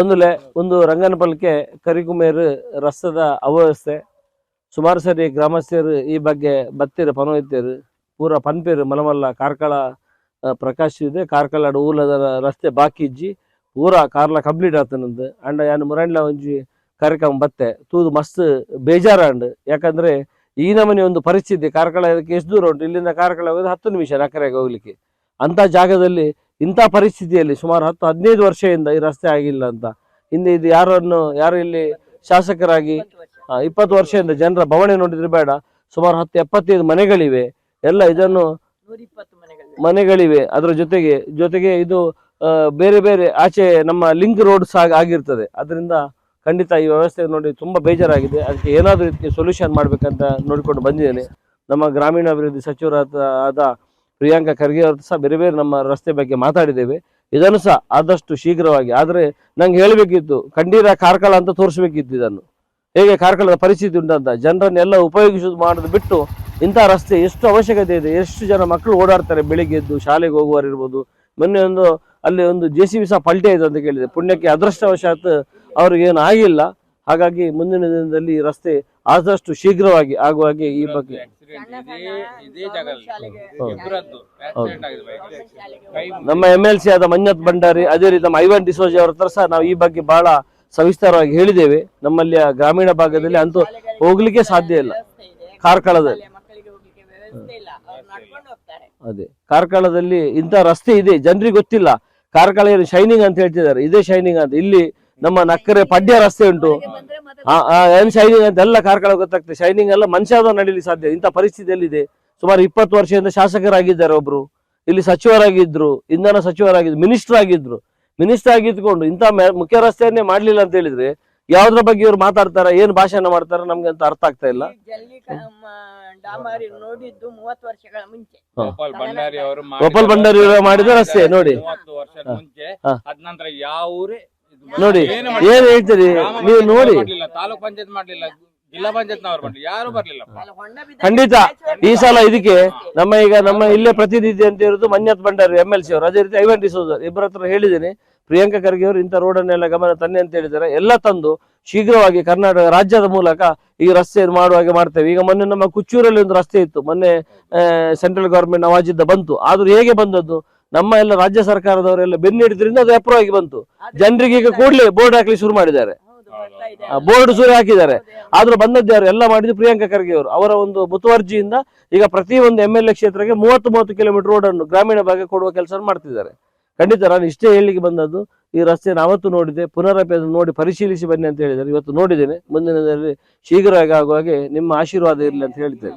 ಒಂದುಲೆ ಒಂದು ರಂಗನಪಲ್ಕೆ ಕರಿಕುಮೇರು ರಸ್ತದ ಅವ್ಯವಸ್ಥೆ. ಸುಮಾರು ಸರಿ ಗ್ರಾಮಸ್ಥರು ಈ ಬಗ್ಗೆ ಬತ್ತಿರ ಪನೋಯ್ತೇರು ಪೂರ ಪನ್ಪೇರು, ಮಲಮಲ್ಲ, ಕಾರ್ಕಳ ಪ್ರಕಾಶ್ ಇದೆ. ಕಾರ್ಕಳ ಊಲದ ರಸ್ತೆ ಬಾಕಿ ಇಜ್ಜಿ. ಪೂರ ಕಾರ್ಲ ಕಂಪ್ಲೀಟ್ ಆತನಂದು ಅಂಡ ಯಾನು ಮುರಂಡ್ಲ ಒಂಜಿ ಕಾರ್ಯಕ್ರಮ ಬತ್ತೆ. ತೂದು ಮಸ್ತ್ ಬೇಜಾರಾಂಡ್ ಯಾಕಂದ್ರೆ ಈ ನಮನೆ ಒಂದು ಪರಿಸ್ಥಿತಿ. ಕಾರ್ಕಳ ಎಷ್ಟು ದೂರ ಉಂಟು? ಇಲ್ಲಿಂದ ಕಾರ್ಕಳ ಹತ್ತು ನಿಮಿಷ ನಕರೆಗೆ ಹೋಗ್ಲಿಕ್ಕೆ. ಅಂತ ಜಾಗದಲ್ಲಿ ಇಂಥ ಪರಿಸ್ಥಿತಿಯಲ್ಲಿ ಸುಮಾರು ಹತ್ತು ಹದಿನೈದು ವರ್ಷದಿಂದ ಈ ರಸ್ತೆ ಆಗಿಲ್ಲ ಅಂತ. ಹಿಂದೆ ಇದು ಯಾರನ್ನು ಯಾರು ಇಲ್ಲಿ ಶಾಸಕರಾಗಿ ಇಪ್ಪತ್ತು ವರ್ಷದಿಂದ ಜನರ ಭವಣೆ ನೋಡಿದ್ರೆ ಬೇಡ. ಸುಮಾರು ಹತ್ತು ಎಪ್ಪತ್ತೈದು ಮನೆಗಳಿವೆ. ಎಲ್ಲ ಇದನ್ನು ಮನೆಗಳಿವೆ. ಅದರ ಜೊತೆಗೆ ಜೊತೆಗೆ ಇದು ಬೇರೆ ಬೇರೆ ಆಚೆ ನಮ್ಮ ಲಿಂಕ್ ರೋಡ್ ಸಹ ಆಗಿರ್ತದೆ. ಅದರಿಂದ ಖಂಡಿತ ಈ ವ್ಯವಸ್ಥೆ ನೋಡಿ ತುಂಬಾ ಬೇಜಾರಾಗಿದೆ. ಅದಕ್ಕೆ ಏನಾದರೂ ಇದಕ್ಕೆ ಸೊಲ್ಯೂಷನ್ ಮಾಡ್ಬೇಕಂತ ನೋಡಿಕೊಂಡು ಬಂದಿದ್ದೇನೆ. ನಮ್ಮ ಗ್ರಾಮೀಣಾಭಿವೃದ್ಧಿ ಸಚಿವರಾದ ಆದ ಪ್ರಿಯಾಂಕಾ ಖರ್ಗೆ ಅವ್ರ ಸಹ ಬೇರೆ ಬೇರೆ ನಮ್ಮ ರಸ್ತೆ ಬಗ್ಗೆ ಮಾತಾಡಿದ್ದೇವೆ. ಇದನ್ನು ಸಹ ಆದಷ್ಟು ಶೀಘ್ರವಾಗಿ, ಆದರೆ ನಂಗೆ ಹೇಳಬೇಕಿತ್ತು ಕಂಡೀರ ಕಾರ್ಕಳ ಅಂತ ತೋರಿಸ್ಬೇಕಿತ್ತು ಇದನ್ನು. ಹೇಗೆ ಕಾರ್ಕಳದ ಪರಿಸ್ಥಿತಿ ಉಂಟಂತ, ಜನರನ್ನೆಲ್ಲ ಉಪಯೋಗಿಸುವುದು ಮಾಡೋದು ಬಿಟ್ಟು ಇಂಥ ರಸ್ತೆ ಎಷ್ಟು ಅವಶ್ಯಕತೆ ಇದೆ, ಎಷ್ಟು ಜನ ಮಕ್ಕಳು ಓಡಾಡ್ತಾರೆ ಬೆಳಿಗ್ಗೆ ಎದ್ದು, ಶಾಲೆಗೆ ಹೋಗುವವರು ಇರ್ಬೋದು. ಮೊನ್ನೆ ಒಂದು, ಅಲ್ಲಿ ಒಂದು ಜೆ ಸಿ ಬಿ ಸಹ ಪಲ್ಟೆ ಆಯಿತು ಅಂತ ಕೇಳಿದೆ. ಪುಣ್ಯಕ್ಕೆ ಅದೃಷ್ಟವಶಾತ್ ಅವ್ರಿಗೇನು ಆಗಿಲ್ಲ. ಹಾಗಾಗಿ ಮುಂದಿನ ದಿನದಲ್ಲಿ ಈ ರಸ್ತೆ ಆದಷ್ಟು ಶೀಘ್ರವಾಗಿ ಆಗುವ ಹಾಗೆ ಈ ಬಗ್ಗೆ ನಮ್ಮ ಎಂ ಎಲ್ ಸಿ ಆದ ಮಂಜತ್ ಭಂಡಾರಿ ಅದೇ ರೀತಿ ನಮ್ಮ ಐವನ್ ಡಿಸೋಜಿ ಅವರ ಹತ್ರ ಸಹ ನಾವು ಈ ಬಗ್ಗೆ ಬಹಳ ಸವಿಸ್ತಾರವಾಗಿ ಹೇಳಿದ್ದೇವೆ. ನಮ್ಮಲ್ಲಿ ಆ ಗ್ರಾಮೀಣ ಭಾಗದಲ್ಲಿ ಅಂತೂ ಹೋಗ್ಲಿಕ್ಕೆ ಸಾಧ್ಯ ಇಲ್ಲ. ಕಾರ್ಕಳದಲ್ಲಿ. ಅದೇ. ಕಾರ್ಕಳದಲ್ಲಿ ಇಂಥ ರಸ್ತೆ ಇದೆ. ಜನರಿಗೆ ಗೊತ್ತಿಲ್ಲ. ಕಾರ್ಕಳ ಶೈನಿಂಗ್ ಅಂತ ಹೇಳ್ತಿದ್ದಾರೆ. ಇದೇ ಶೈನಿಂಗ್ ಅಂತ. ಇಲ್ಲಿ ನಮ್ಮ ನಕ್ಕರೆ ಪಡ್ಯ ರಸ್ತೆ ಉಂಟು. ಆ ಆ, ಏನ್ ಶೈನಿಂಗ್ ಅಂತ ಎಲ್ಲ ಕಾರ್ಕಳ ಗೊತ್ತಾಗ್ತದೆ. ಶೈನಿಂಗ್ ಎಲ್ಲ ಮನುಷ್ಯದ ನಡೀಲಿ ಸಾಧ್ಯ. ಇಂಥ ಪರಿಸ್ಥಿತಿಯಲ್ಲಿದೆ ಸುಮಾರು ಇಪ್ಪತ್ತು ವರ್ಷದಿಂದ ಶಾಸಕರಾಗಿದ್ದಾರೆ ಒಬ್ರು. ಇಲ್ಲಿ ಸಚಿವರಾಗಿದ್ರು ಇಂಧನ ಸಚಿವರಾಗಿದ್ರು ಮಿನಿಸ್ಟರ್ ಆಗಿದ್ರು. ಮಿನಿಸ್ಟರ್ ಆಗಿದ್ಕೊಂಡು ಇಂಥ ಮುಖ್ಯ ರಸ್ತೆಯನ್ನೇ ಮಾಡ್ಲಿಲ್ಲ ಅಂತ ಹೇಳಿದ್ರೆ ಯಾವ್ದ್ರ ಬಗ್ಗೆ ಇವ್ರು ಮಾತಾಡ್ತಾರ? ಏನ್ ಭಾಷಣ ಮಾಡ್ತಾರ? ನಮ್ಗೆ ಅಂತ ಅರ್ಥ ಆಗ್ತಾ ಇಲ್ಲ. ಈ ಜಲ್ಲಿ ಕ- ಮ- ಡಾಮರಿ ವರ್ಷಗಳ ಮುಂಚೆ. ಗೋಪಾಲ್ ಭಂಡಾರಿ ಅವರು ಗೋಪಾಲ್ ಭಂಡಾರಿ ಅವರು ಮಾಡಿದ ರಸ್ತೆ ನೋಡಿ. ಯಾವ ಊರೇ ನೋಡಿ ಏನು ಹೇಳ್ತೀರಿ? ನೀವು ನೋಡಿ. ತಾಲೂಕ್ ಪಂಚಾಯತ್ ಮಾಡ್ಲಿಲ್ಲ? ಜಿಲ್ಲಾ ಪಂಚಾಯತ್ನವ್ರು ಮಾಡ್ಲಿಲ್ಲ ಯಾರು ಬರ್ಲಿಲ್ಲ? ಖಂಡಿತ ಈ ಸಲ ಇದಕ್ಕೆ ನಮ್ಮ ಈಗ ನಮ್ಮ ಇಲ್ಲೇ ಪ್ರತಿನಿಧಿ ಅಂತ ಇರೋದು Manjath Bhandari M L C ಅವರು. ಅದೇ ರೀತಿ ಐವನ್ ಡಿಸೋಜರ್ ಇಬ್ಬರ ಹತ್ರ ಹೇಳಿದ್ದೀನಿ. ಪ್ರಿಯಾಂಕಾ ಖರ್ಗೆ ಅವರು ಇಂಥ ರೋಡನ್ನೆಲ್ಲ ಗಮನ ತನ್ನಿ ಅಂತ ಹೇಳಿದ್ದಾರೆ. ಎಲ್ಲ ತಂದು ಶೀಘ್ರವಾಗಿ ಕರ್ನಾಟಕ ರಾಜ್ಯದ ಮೂಲಕ ಈ ರಸ್ತೆ ಮಾಡುವ ಹಾಗೆ ಮಾಡ್ತೇವೆ. ಈಗ ಮೊನ್ನೆ ನಮ್ಮ ಕುಚ್ಚೂರಲ್ಲಿ ಒಂದು ರಸ್ತೆ ಇತ್ತು. ಮೊನ್ನೆ ಸೆಂಟ್ರಲ್ ಗವರ್ಮೆಂಟ್ ನವಾಜಿದ್ದ ಬಂತು. ಆದ್ರೂ ಹೇಗೆ ಬಂದದ್ದು? ನಮ್ಮ ಎಲ್ಲ ರಾಜ್ಯ ಸರ್ಕಾರದವರೆಲ್ಲ ಬೆನ್ನಿಡಿದ್ರಿಂದ ಅದು ಅಪ್ರೂವ್ ಆಗಿ ಬಂತು. ಜನರಿಗೆ ಈಗ ಕೂಡಲೇ ಬೋರ್ಡ್ ಹಾಕ್ಲಿಕ್ಕೆ ಶುರು ಮಾಡಿದ್ದಾರೆ. ಹೌದು ಬರ್ತಾ ಇದೆ. ಬೋರ್ಡ್ ಶುರು ಹಾಕಿದ್ದಾರೆ. ಆದ್ರೂ ಬಂದದ್ದು ಯಾರು? ಎಲ್ಲ ಮಾಡಿದ್ದು ಪ್ರಿಯಾಂಕಾ ಖರ್ಗೆ ಅವರು. ಅವರ ಒಂದು ಮುತುವರ್ಜಿಯಿಂದ ಈಗ ಪ್ರತಿ ಒಂದು ಎಂ ಎಲ್ ಎ ಕ್ಷೇತ್ರಕ್ಕೆ ಮೂವತ್ತು ಮೂವತ್ತು ಕಿಲೋಮೀಟರ್ ರೋಡ್ ಅನ್ನು ಗ್ರಾಮೀಣ ಭಾಗ ಕೊಡುವ ಕೆಲಸ ಮಾಡ್ತಿದ್ದಾರೆ. ಖಂಡಿತ ನಾನು ಇಷ್ಟೇ ಹೇಳಿಕೆ ಬಂದದ್ದು ಈ ರಸ್ತೆ ಅವತ್ತು ನೋಡಿದೆ ಪುನರಪಿ ಅದನ್ನು ನೋಡಿ ಪರಿಶೀಲಿಸಿ ಬನ್ನಿ ಅಂತ ಹೇಳಿದ್ದಾರೆ. ಇವತ್ತು ನೋಡಿದ್ದೇನೆ. ಮುಂದಿನದಲ್ಲಿ ಶೀಘ್ರವಾಗಿ ಆಗುವ ಹಾಗೆ ನಿಮ್ಮ ಆಶೀರ್ವಾದ ಇರಲಿ ಅಂತ ಹೇಳ್ತೇನೆ.